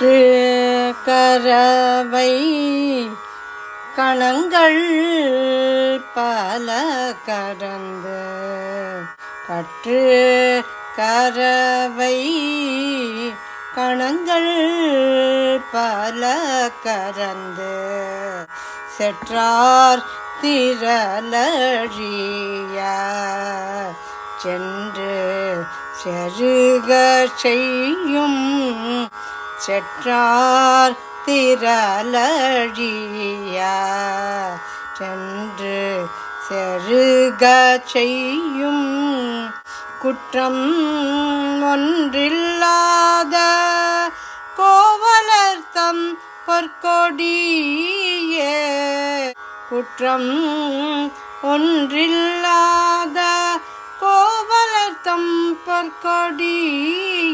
கற்று கரவை கணங்கள் பல கடந்து கற்று கரவை கணங்கள் பல கறந்து செற்றார் திரளழிய சென்று செருக செய்யும் செற்றார் திரளழிய. சென்று செருக செய்யும் குற்றம் ஒன்றில்லாத கோவலர்த்தம் பொற்கொடியே. குற்றம் ஒன்றில்லாத கோவலர்த்தம் பொற்கொடியே.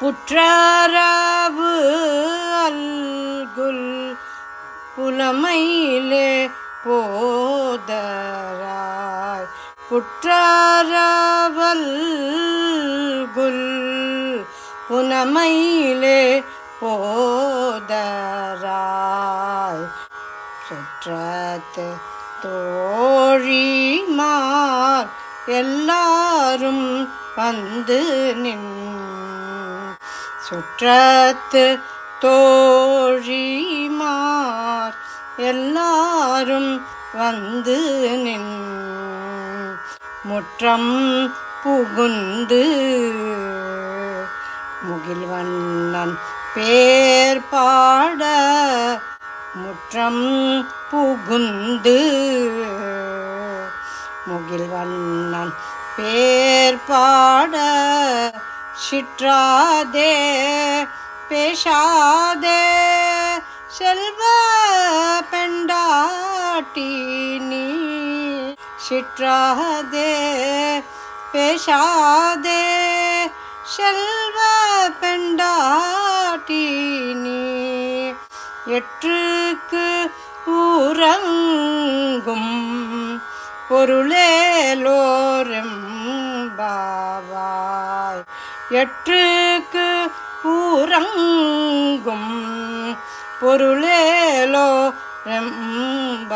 புற்றாராவு அல்குல் புலமையிலே போதராய். புற்றரவல் குல் புனமையிலே போதராய். சுற்றத்து தோழிமார் எல்லாரும் வந்து நின் சுற்றத்து தோழிமார் எல்லாரும் வந்து நின் முற்றம் புகுந்து முகில்வண்ணன் பேர் பாட முற்றம் புகுந்து முகில்வண்ணன் பேர் பாட சிற்றாதே பேசாதே செல்வ பெண்டாட்டி நீ. சிற்றாதே பேசாதே செல்வ பெண்டாட்டி நீ. எற்றுக்கு ஊரங்கும் பொருளேலோரும் பாவாய் எற்றுக்கு ஊரங்கும் பொருளேலோ ரெம்பாவாய்